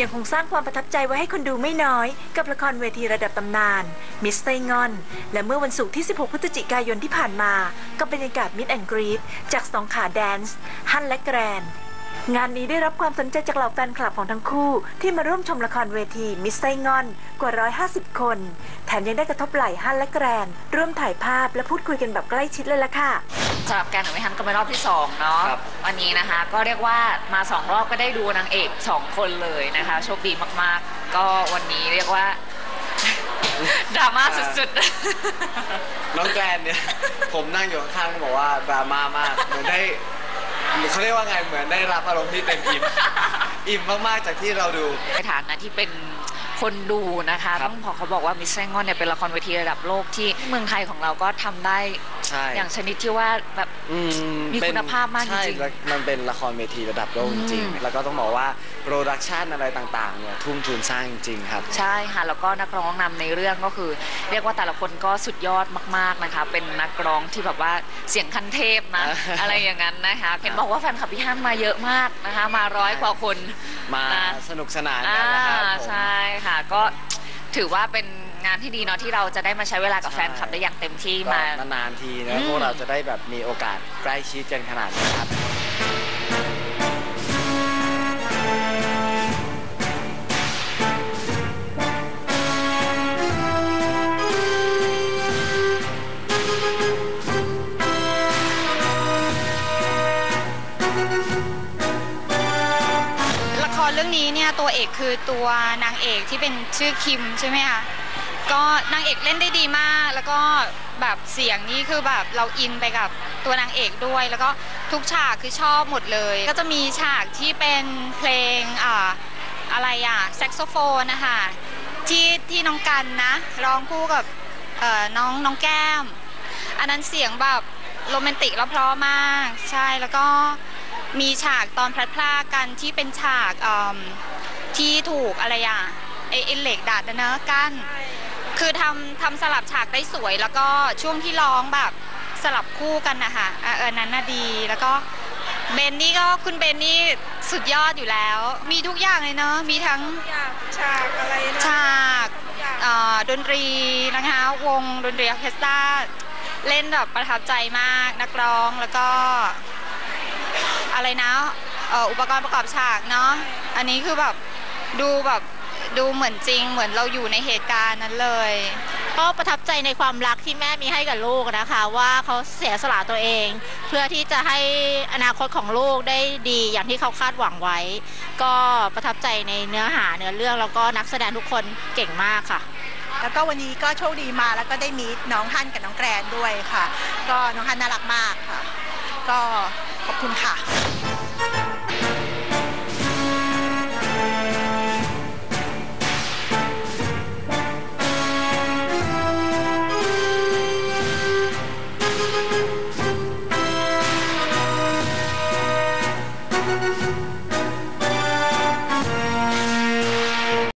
ยังคงสร้างความประทับใจไว้ให้คนดูไม่น้อย กับละครเวทีระดับตำนาน มิสไซงอน และเมื่อวันศุกร์ที่ 16 พฤศจิกายนที่ผ่านมา กับบรรยากาศมิดแอนกรีดจากสองขาแดนซ์ ฮันและแกรน งานนี้ได้รับความสนใจจากเหล่าแฟนคลับของทั้งคู่ ที่มาร่วมชมละครเวทีมิสไซงอนกว่า 150 คน แถมยังได้กระทบไหล่ฮันและแกรน ร่วมถ่ายภาพและพูดคุยกันแบบใกล้ชิดเลยล่ะค่ะสำหรับแกนกับไม่ฮันก็เป็นรอบที่ 2 เนาะครับ วันนี้นะคะ ก็เรียกว่ามา 2 รอบก็ได้ดูนางเอก 2 คนเลยนะคะ โชคดีมากๆ ก็วันนี้เรียกว่า ดราม่าสุดน้องแกรนเนี่ย ผมนั่งอยู่ข้างๆบอกว่าดราม่ามากเหมือนได้ เขาเรียกว่าไงเหมือนได้รับอารมณ์ที่เต็มอิ่ม อิ่มมากๆจากที่เราดูๆในฐานะที่เป็นคนดูนะคะ ครับ ต้องพอเขาบอกว่ามิสไซงอนเนี่ยเป็นละครเวทีระดับโลกที่เมืองไทยของเราก็ทำได้ ใช่ อย่างชนิดที่ว่าแบบ อืมีเป็นคุณภาพมากจริงๆใช่แล้วมันเป็นละครเวทีระดับโลกจริงอืม ๆแล้วก็ต้องบอกว่าโปรดักชันอะไรต่างๆเนี่ยทุ่มทุนสร้างจริงๆครับ ใช่ค่ะแล้วก็นักร้องนำในเรื่องก็คือ เรียกว่าแต่ละคนก็สุดยอดมาก ๆนะคะ เป็นนักร้องที่แบบว่าเสียงคันเทพนะ อะไรอย่างนั้นนะคะเห็นบอกว่าแฟนคลับพี่ฮั่นมาเยอะมากนะคะ มาร้อยกว่าคนมานะ สนุกสนานอ่ากันนะครับผม ใช่ค่ะ ก็ ถือว่าเป็นงานที่ดีเนาะที่เราจะได้มาใช้เวลากับแฟนคลับได้อย่างเต็มที่มา นานๆทีนะพวกเราจะได้แบบมีโอกาสใกล้ชิดกันขนาดนี้ครับ รเรื่องนี้เนี่ยตัวเอกคือตัวนางเอกที่เป็นชื่อคิมใช่ไหมคะก็นางเอกเล่นได้ดีมาก แล้วก็แบบเสียงนี่คือแบบเราอินไปกับตัวนางเอกด้วย แล้วก็ทุกฉากคือชอบหมดเลย ก็จะมีฉากที่เป็นเพลงอ่าอะไรอะแซกโซโฟนนะคะที่ที่น้องกันนะร้องคู่กับเอ่อน้องน้องแก้ม อันนั้นเสียงแบบโรแมนติกแล้วเพราะมาก ใช่แล้วก็ มีฉากตอนพลัดพรากกันที่เป็นฉากเอิ่มที่ถูกอะไรอะไอไอเหล็กดัดนะเนอะกั้นคือทำทำสลับฉากได้สวย แล้วก็ช่วงที่ร้องแบบสลับคู่กันนะคะอะเออนั้นน่ะดีแล้วก็เบนนี่ก็คุณเบนนี่สุดยอดอยู่แล้ว มีทุกอย่างเลยเนอะมีทั้งฉากอะไรนะฉากเอ่อดนตรีนะคะวงดนตรีออร์เคสตราเล่นแบบประทับใจมากนักร้องแล้วก็ อะไรนะเอ่ออุปกรณ์ประกอบฉากเนาะอันนี้คือแบบดูแบบดูเหมือนจริง เหมือนเราอยู่ในเหตุการณ์นั้นเลย ก็ประทับใจในความรักที่แม่มีให้กับลูกนะคะ ว่าเขาเสียสละตัวเอง เพื่อที่จะให้อนาคตของลูกได้ดีอย่างที่เขาคาดหวังไว้ ก็ประทับใจในเนื้อหาเนื้อเรื่องแล้วก็นักแสดงทุกคนเก่งมากค่ะแล้วก็วันนี้ก็โชคดีมาแล้วก็ได้มีน้องฮันกับน้องแกรนด้วยค่ะ ก็น้องฮันน่ารักมากค่ะ ก็ ขอบคุณค่ะ